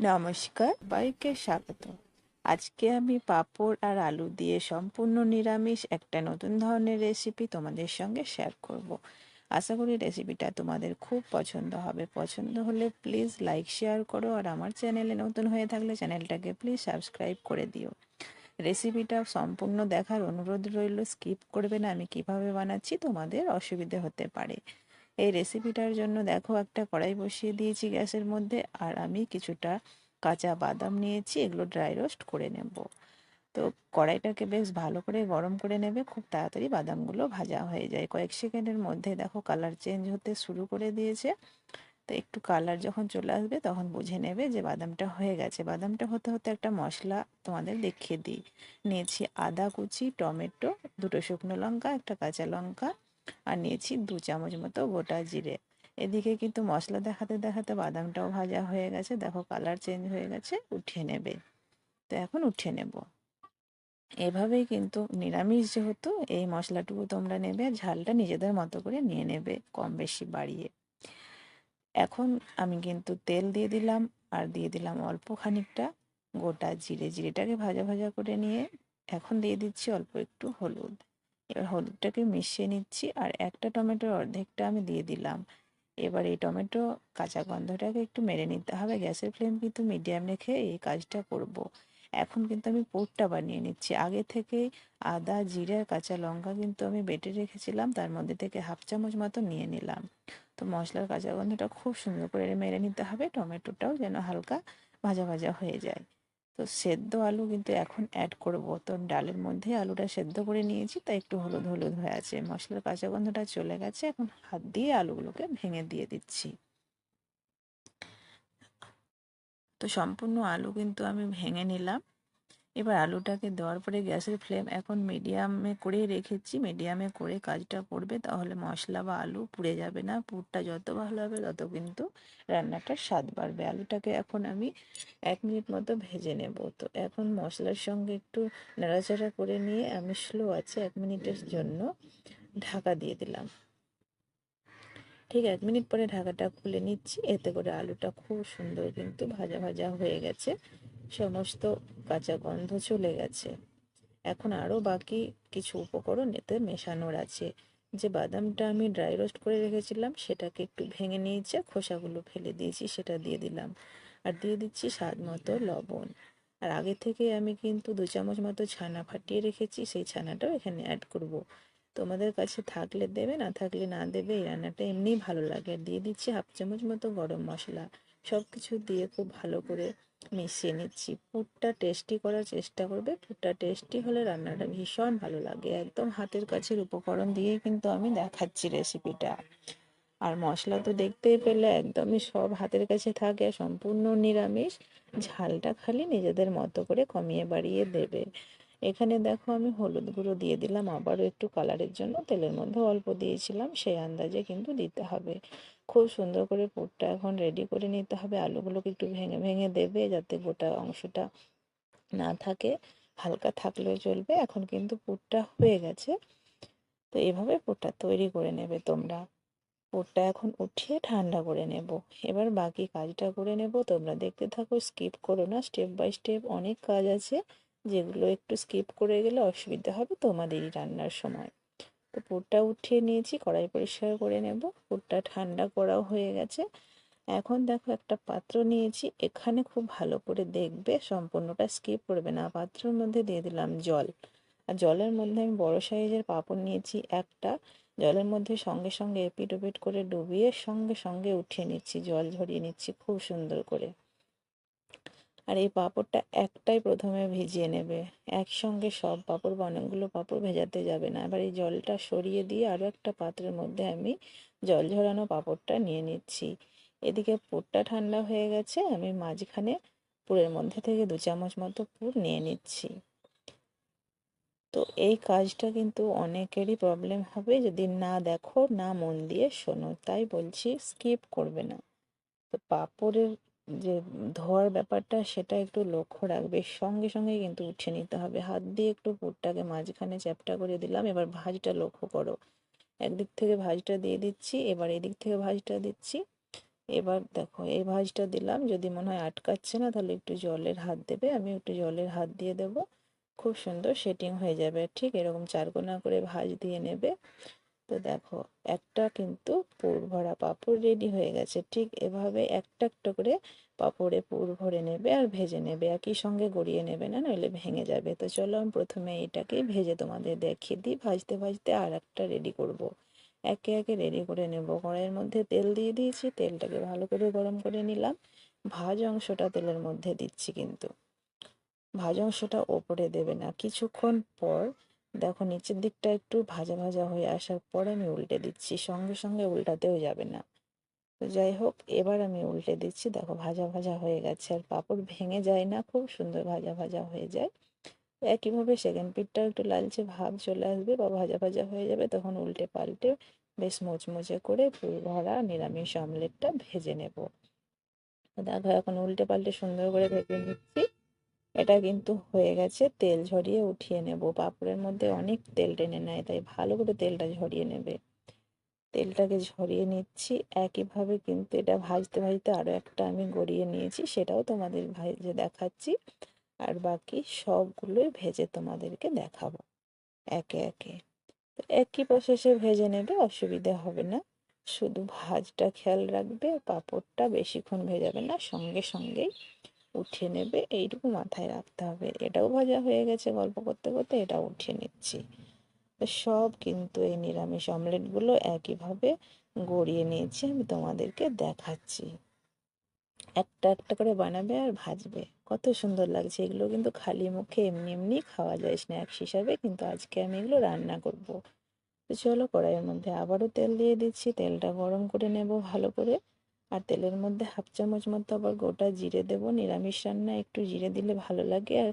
নমস্কার, সবাইকে স্বাগত। আজকে আমি পাঁপড় আর আলু দিয়ে সম্পূর্ণ নিরামিষ একটা নতুন ধরনের রেসিপি তোমাদের সঙ্গে শেয়ার করব। আশা করি রেসিপিটা তোমাদের খুব পছন্দ হবে। পছন্দ হলে প্লিজ লাইক শেয়ার করো আর আমার চ্যানেলে নতুন হয়ে থাকলে চ্যানেলটাকে প্লিজ সাবস্ক্রাইব করে দিও। রেসিপিটা সম্পূর্ণ দেখার অনুরোধ রইল স্কিপ করবে না। আমি কীভাবে বানাচ্ছি তোমাদের অসুবিধে হতে পারে। এই রেসিপিটার জন্য দেখো একটা কড়াই বসিয়ে দিয়েছি গ্যাসের মধ্যে, আর আমি কিছুটা কাঁচা বাদাম নিয়েছি, এগুলো ড্রাই রোস্ট করে নেব। তো কড়াইটাকে বেশ ভালো করে গরম করে নেবে, খুব তাড়াতাড়ি বাদামগুলো ভাজা হয়ে যায়। কয়েক সেকেন্ডের মধ্যে দেখো কালার চেঞ্জ হতে শুরু করে দিয়েছে। তো একটু কালার যখন চলে আসবে, তখন বুঝে নেবে যে বাদামটা হয়ে গেছে। বাদামটা হতে হতে একটা মশলা তোমাদের দেখিয়ে দিই। নিয়েছি আদা কুচি, টমেটো, দুটো শুকনো লঙ্কা, একটা কাঁচা লঙ্কা আর নিয়েছি দু চামচ মতো গোটা জিরে। এদিকে কিন্তু মশলা দেখাতে দেখাতে বাদামটাও ভাজা হয়ে গেছে। দেখো কালার চেঞ্জ হয়ে গেছে, উঠিয়ে নেবে। তো এখন উঠিয়ে নেব। এভাবেই কিন্তু নিরামিষ যেহেতু, এই মশলাটুকু তোমরা নেবে আর ঝালটা নিজেদের মতো করে নিয়ে নেবে কম বেশি বাড়িয়ে। এখন আমি কিন্তু তেল দিয়ে দিলাম আর দিয়ে দিলাম অল্প খানিকটা গোটা জিরে। জিরেটাকে ভাজা ভাজা করে নিয়ে এখন দিয়ে দিচ্ছি অল্প একটু হলুদ। এবার হলুদটাকে মিশিয়ে নিচ্ছি আর একটা টমেটোর অর্ধেকটা আমি দিয়ে দিলাম। এবার এই টমেটো কাঁচা গন্ধটাকে একটু মেরে নিতে হবে। গ্যাসের ফ্লেম কিন্তু মিডিয়াম রেখে এই কাজটা করব। এখন কিন্তু আমি পোটটা বানিয়ে নিচ্ছি। আগে থেকেই আদা, জিরে কাঁচা লঙ্কা কিন্তু আমি বেটে রেখেছিলাম। তার মধ্যে থেকে হাফ চামচ মতো নিয়ে নিলাম। তো মশলার কাঁচা গন্ধটা খুব সুন্দর করে মেরে নিতে হবে। টমেটোটাও যেন হালকা ভাজা ভাজা হয়ে যায়। তো সেদ্ধ আলু কিন্তু এখন অ্যাড করব। তো ডালের মধ্যে আলুটা সেদ্ধ করে নিয়েছি, তাই একটু হলুদ হলুদ হয়ে আছে। মশলার কাঁচা গন্ধটা চলে গেছে, এখন হাত দিয়ে আলুগুলোকে ভেঙে দিয়ে দিচ্ছি। তো সম্পূর্ণ আলু কিন্তু আমি ভেঙে নিলাম। এবার আলুটাকে দেওয়ার পরে গ্যাসের ফ্লেম এখন মিডিয়ামে করে রেখেছি। মিডিয়ামে করে কাজটা করবে তাহলে মশলা বা আলু পুড়ে যাবে না। পুরটা যত ভালো হবে তত কিন্তু রান্নাটার স্বাদ বাড়বে। আলুটাকে এখন আমি এক মিনিট মতো ভেজে নেব। তো এখন মশলার সঙ্গে একটু নাড়াচাড়া করে নিয়ে আমি স্লো আছে এক মিনিটের জন্য ঢাকা দিয়ে দিলাম। ঠিক এক মিনিট পরে ঢাকাটা খুলে নিচ্ছি। এতে করে আলুটা খুব সুন্দর কিন্তু ভাজা ভাজা হয়ে গেছে। সমস্ত কাঁচা গন্ধ চলে গেছে। এখন আরও বাকি কিছু উপকরণ এতে মেশানোর আছে। যে বাদামটা আমি ড্রাই রোস্ট করে রেখেছিলাম, সেটাকে একটু ভেঙে নিয়েছে খোসাগুলো ফেলে দিয়েছি, সেটা দিয়ে দিলাম। আর দিয়ে দিচ্ছি স্বাদ মতো লবণ। আর আগে থেকে আমি কিন্তু দু চামচ মতো ছানা ফাটিয়ে রেখেছি, সেই ছানাটাও এখানে অ্যাড করব। তোমাদের কাছে থাকলে দেবে, না থাকলে না দেবে, এই রান্নাটা এমনিই ভালো লাগে। আর দিয়ে দিচ্ছি হাফ চামচ মতো গরম মশলা। সব কিছু দিয়ে খুব ভালো করে মিশিয়ে নিচ্ছি। পুরটা টেস্টি করার চেষ্টা করবে। পুরটা টেস্টি হলে রান্নাটা ভীষণ ভালো লাগে। একদম হাতের কাছের উপকরণ দিয়েই কিন্তু আমি দেখাচ্ছি রেসিপিটা আর মশলা তো দেখতেই পেলে একদমই সব হাতের কাছে থাকে, সম্পূর্ণ নিরামিষ। ঝালটা খালি নিজেদের মতো করে কমিয়ে বাড়িয়ে দেবে। এখানে দেখো আমি হলুদ গুঁড়ো দিয়ে দিলাম। আবারও একটু কালারের জন্য তেলের মধ্যে অল্প দিয়েছিলাম। সেই আন্দাজে কিন্তু দিতে হবে। খুব সুন্দর করে পুরটা এখন রেডি করে নিতে হবে। আলুগুলোকে একটু ভেঙে ভেঙে দেবে যাতে গোটা অংশটা না থাকে, হালকা থাকলেও চলবে। এখন কিন্তু পুরটা হয়ে গেছে। তো এভাবে পুরটা তৈরি করে নেবে তোমরা। পুরটা এখন উঠিয়ে ঠান্ডা করে নেব। এবার বাকি কাজটা করে নেব। তোমরা দেখতে থাকো স্কিপ করো না। স্টেপ বাই স্টেপ অনেক কাজ আছে যেগুলো একটু স্কিপ করে গেলে অসুবিধা হবে তোমাদেরই রান্নার সময়। তো পুরটা উঠিয়ে নিয়েছি, কড়াই পরিষ্কার করে নেব। পুরটা ঠান্ডা করাও হয়ে গেছে। এখন দেখো একটা পাত্র নিয়েছি, এখানে খুব ভালো করে দেখবে, সম্পূর্ণটা স্কিপ করবে না। পাত্রের মধ্যে দিয়ে দিলাম জল। আর জলের মধ্যে আমি বড় সাইজের পাঁপড় নিয়েছি একটা। জলের মধ্যে সঙ্গে সঙ্গে এপিট ওপিট করে ডুবিয়ে সঙ্গে সঙ্গে উঠিয়ে নিচ্ছি, জল ঝরিয়ে নিচ্ছি খুব সুন্দর করে। আর এই পাঁপড়টা একটাই প্রথমে ভিজিয়ে নেবে। একসঙ্গে সব পাঁপড় বা অনেকগুলো পাঁপড় ভেজাতে যাবে না। এবার এই জলটা সরিয়ে দিয়ে আরও একটা পাত্রের মধ্যে আমি জল ঝরানো পাঁপড়টা নিয়ে নিচ্ছি। এদিকে পুরটা ঠান্ডা হয়ে গেছে, আমি মাঝখানে পুরের মধ্যে থেকে দু চামচ মতো পুর নিয়ে নিচ্ছি। তো এই কাজটা কিন্তু অনেকেরই প্রবলেম হবে যদি না দেখো, না মন দিয়ে শোনো। তাই বলছি স্কিপ করবে না। তো পাঁপড়ের যে ধোয়ার ব্যাপারটা সেটা একটু লক্ষ্য রাখবে। সঙ্গে সঙ্গে কিন্তু উঠে নিতে হবে। হাত দিয়ে একটু পুরটাকে মাঝখানে চ্যাপটা করে দিলাম। এবার ভাজটা লক্ষ্য করো। একদিক থেকে ভাজটা দিয়ে দিচ্ছি, এবার এদিক থেকে ভাজটা দিচ্ছি। এবার দেখো, এই ভাজটা দিলাম। যদি মনে হয় আটকাচ্ছে না, তাহলে একটু জলের হাত দেবে। আমি একটু জলের হাত দিয়ে দেব। খুব সুন্দর সেটিং হয়ে যাবে। ঠিক এরকম চারকোনা করে ভাজ দিয়ে নেবে। তো দেখো, একটা কিন্তু পুর ভরা পাঁপড় রেডি হয়ে গেছে। ঠিক এভাবে একটা একটা করে পাঁপড়ে পুর ভরে নেবে আর ভেজে নেবে। একই সঙ্গে গড়িয়ে নেবে না, নইলে ভেঙে যাবে। তো চলো আমি প্রথমে এটাকে ভেজে তোমাদের দেখিয়ে দিই। ভাজতে ভাজতে আর একটা রেডি করব। একে একে রেডি করে নেব। কড়াইয়ের মধ্যে তেল দিয়ে দিয়েছি। তেলটাকে ভালো করে গরম করে নিলাম। ভাজ অংশটা তেলের মধ্যে দিচ্ছি কিন্তু। ভাজ অংশটা ওপরে দেবে না। কিছুক্ষণ পর দেখো নিচের দিকটা একটু ভাজা ভাজা হয়ে আসার পরে আমি উল্টে দিচ্ছি, সঙ্গে সঙ্গে উল্টাতেও যাবে না। তো যাই হোক, এবার আমি উল্টে দিচ্ছি। দেখো ভাজা ভাজা হয়ে গেছে, আর পাঁপড় ভেঙে যায় না, খুব সুন্দর ভাজা ভাজা হয়ে যায়। একইভাবে সেকেন্ড পিঠটাও একটু লালচে ভাব চলে আসবে বা ভাজা ভাজা হয়ে যাবে, তখন উল্টে পাল্টে বেশ মুচমুচে করে পুর ভরা নিরামিষ অমলেটটা ভেজে নেব। দেখো এখন উল্টে পাল্টে সুন্দর করে ভেজে নিচ্ছি। এটা কিন্তু হয়ে গেছে। তেল ঝরিয়ে উঠিয়ে নেব। পাঁপড়ের মধ্যে অনেক তেল টেনে নেয়, তাই ভালো করে তেলটা ঝরিয়ে নেবে। তেলটাকে ঝরিয়ে নিচ্ছি। একইভাবে কিন্তু এটা ভাজতে ভাজতে আরও একটা আমি গড়িয়ে নিয়েছি, সেটাও তোমাদের ভেজে দেখাচ্ছি। আর বাকি সবগুলোই ভেজে তোমাদেরকে দেখাবো, একে একে। তো একই প্রসেসে ভেজে নেবে, অসুবিধা হবে না। শুধু ভাজটা খেয়াল রাখবে, পাঁপড়টা বেশিক্ষণ ভেজাবে না, সঙ্গে, সঙ্গেই উঠিয়ে নেবে, এইটুকু মাথায় রাখতে হবে। এটাও ভাজা হয়ে গেছে গল্প করতে করতে এটা উঠিয়ে নিচ্ছি। সব কিন্তু এই নিরামিষ অমলেটগুলো একইভাবে গড়িয়ে নিয়েছি, আমি তোমাদেরকে দেখাচ্ছি। একটা একটা করে বানাবে আর ভাজবে। কত সুন্দর লাগছে, এগুলো কিন্তু খালি মুখে এমনি এমনি খাওয়া যায়, স্ন্যাক্স হিসাবে, কিন্তু আজকে আমি এগুলো রান্না করব। তো চলো কড়াইয়ের মধ্যে আবারও তেল দিয়ে দিচ্ছি, তেলটা গরম করে নেব ভালো করে। আর তেলের মধ্যে হাফ চামচ মতো আবার গোটা জিরে দেবো। নিরামিষ রান্না একটু জিরে দিলে ভালো লাগে। আর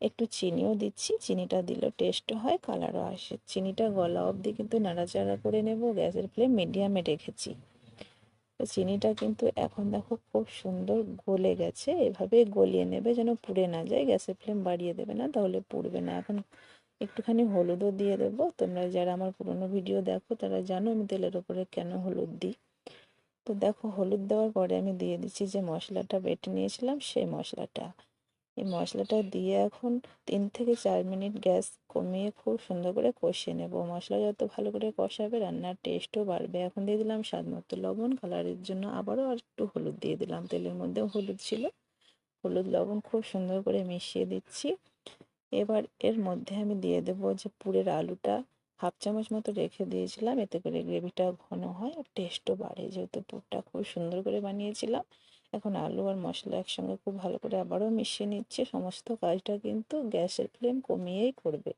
একটু চিনিও দিচ্ছি। চিনিটা দিলে টেস্ট হয় কালারও আসে। চিনিটা গলা অবধি কিন্তু নাড়াচাড়া করে নেব। গ্যাসের ফ্লেম মিডিয়ামে রেখেছি। তো চিনিটা কিন্তু এখন দেখো খুব সুন্দর গলে গেছে। এভাবে গলিয়ে নেবে যেন পুড়ে না যায়। গ্যাসের ফ্লেম বাড়িয়ে দেবে না, তাহলে পুড়বে না। এখন একটুখানি হলুদও দিয়ে দেবো। তোমরা যারা আমার পুরনো ভিডিও দেখো, তারা জানো আমি তেলের ওপরে কেন হলুদ দিই। তো দেখো হলুদ দেওয়ার পরে আমি দিয়ে দিচ্ছি যে মশলাটা বেটে নিয়েছিলাম সেই মশলাটা। এই মশলাটা দিয়ে এখন তিন থেকে চার মিনিট গ্যাস কমিয়ে খুব সুন্দর করে কষিয়ে নেব। মশলা যত ভালো করে কষাবে রান্নার টেস্টও বাড়বে। এখন দিয়ে দিলাম স্বাদ মতো লবণ। কালারের জন্য আবারও আর একটু হলুদ দিয়ে দিলাম। তেলের মধ্যেও হলুদ ছিল। হলুদ, লবণ খুব সুন্দর করে মিশিয়ে দিচ্ছি। এবার এর মধ্যে আমি দিয়ে দেবো যে পুরের আলুটা। হাফ চামচ মতো রেখে দিয়েছিলাম। এতে করে গ্রেভিটা ঘন হয় আর টেস্টও বাড়ে। যেহেতু পুরটা খুব সুন্দর করে বানিয়েছিলাম, এখন আলু আর মশলা একসঙ্গে খুব ভালো করে আবারও মিশিয়ে নিচ্ছে। সমস্ত কাজটা কিন্তু গ্যাসের ফ্লেম কমিয়েই করবে।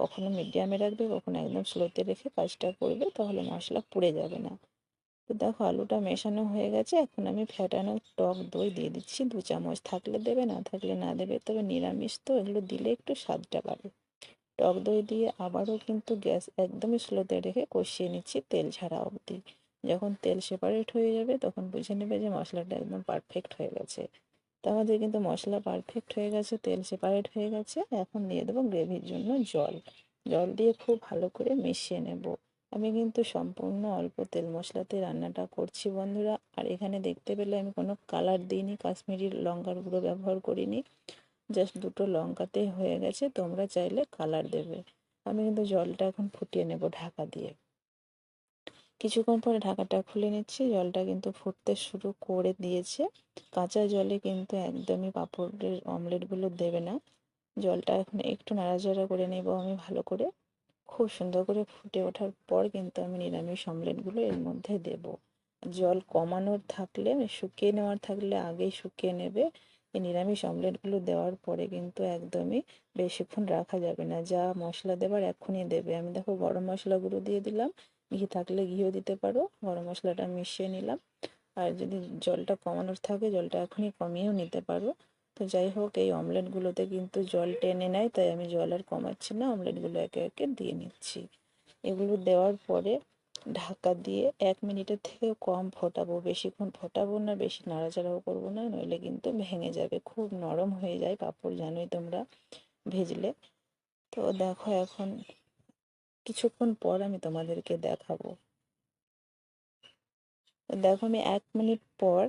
কখনো মিডিয়ামে রাখবে, কখনো একদম স্লোতে রেখে কাজটা করবে, তাহলে মশলা পুড়ে যাবে না। তো দেখো, আলুটা মেশানো হয়ে গেছে। এখন আমি ফ্যাটানো টক দই দিয়ে দিচ্ছি। দু চামচ থাকলে দেবে, না থাকলে না দেবে। তবে নিরামিষ তো, এগুলো দিলে একটু স্বাদটা বাড়ে। টক দই দিয়ে আবারও কিন্তু গ্যাস একদমই স্লোতে রেখে কষিয়ে নিচ্ছি তেল ছাড়া অবধি। যখন তেল সেপারেট হয়ে যাবে, তখন বুঝে নেবে যে মশলাটা একদম পারফেক্ট হয়ে গেছে। তো আমাদের কিন্তু মশলা পারফেক্ট হয়ে গেছে, তেল সেপারেট হয়ে গেছে। এখন দিয়ে দেবো গ্রেভির জন্য জল। জল দিয়ে খুব ভালো করে মিশিয়ে নেব। আমি কিন্তু সম্পূর্ণ অল্প তেল মশলাতে রান্নাটা করছি বন্ধুরা। আর এখানে দেখতে পেলে আমি কোনো কালার দিইনি, কাশ্মীরি লঙ্কার গুঁড়ো ব্যবহার করিনি। জাস্ট দুটো লঙ্কাতেই হয়ে গেছে, তোমরা চাইলে কালার দেবে। আমি কিন্তু জলটা এখন ফুটিয়ে নেব ঢাকা দিয়ে। কিছুক্ষণ পরে ঢাকাটা খুলে নিচ্ছি, জলটা কিন্তু ফুটতে শুরু করে দিয়েছে। কাঁচা জলে কিন্তু একদমই পাঁপড়ের অমলেটগুলো দেবে না। জলটা এখন একটু নাড়াচাড়া করে নেব আমি ভালো করে। খুব সুন্দর করে ফুটে ওঠার পর কিন্তু আমি নিরামিষ অমলেটগুলো এর মধ্যে দেব। জল কমানোর থাকলে শুকিয়ে নেওয়ার থাকলে আগেই শুকিয়ে নেবে। এই নিরামিষ অমলেটগুলো দেওয়ার পরে কিন্তু একদমই বেশিক্ষণ রাখা যাবে না। যা মশলা দেবার এক্ষুনি দেবে। আমি দেখো গরম মশলা গুঁড়ো দিয়ে দিলাম। ঘি থাকলে ঘিও দিতে পারো। গরম মশলাটা মিশিয়ে নিলাম। আর যদি জলটা কমানোর থাকে, জলটা এখনই কমিয়েও নিতে পারো। তো যাই হোক, এই অমলেটগুলোতে কিন্তু জল টেনে নেয়, তাই আমি জল আর কমাচ্ছি না। অমলেটগুলো একে একে দিয়ে নিচ্ছি। এগুলো দেওয়ার পরে ঢাকা দিয়ে এক মিনিটের থেকে কম ফোটাবো। বেশিক্ষণ ফোটাবো না, বেশি নাড়াচাড়াও করব না, নইলে কিন্তু ভেঙে যাবে। খুব নরম হয়ে যায় পাঁপড়, জানোই তোমরা, ভেজলে। তো দেখো এখন কিছুক্ষণ পর আমি তোমাদেরকে দেখাবো। দেখো আমি এক মিনিট পর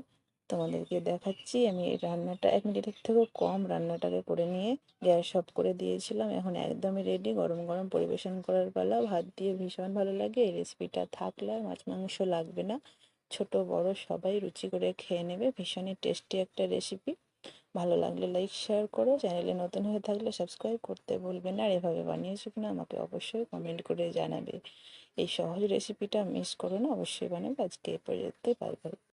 তোমাদেরকে দেখাচ্ছি, আমি এই রান্নাটা এক মিনিটের থেকেও কম রান্নাটাকে করে নিয়ে গ্যাস অফ করে দিয়েছিলাম। এখন একদমই রেডি গরম গরম পরিবেশন করার পালা। ভাত দিয়ে ভীষণ ভালো লাগে, এই রেসিপিটা থাকলে আর মাছ মাংস লাগবে না। ছোট, বড়, সবাই রুচি করে খেয়ে নেবে, ভীষণই টেস্টি একটা রেসিপি ভালো লাগলে লাইক শেয়ার করো। চ্যানেলে নতুন হয়ে থাকলে সাবস্ক্রাইব করতে ভুলবে না, আর এভাবে বানিয়েছো কিনা আমাকে অবশ্যই কমেন্ট করে জানাবে। এই সহজ রেসিপিটা মিস করো না, অবশ্যই বানাবে। আজকে এ পর্যন্ত বাই বাই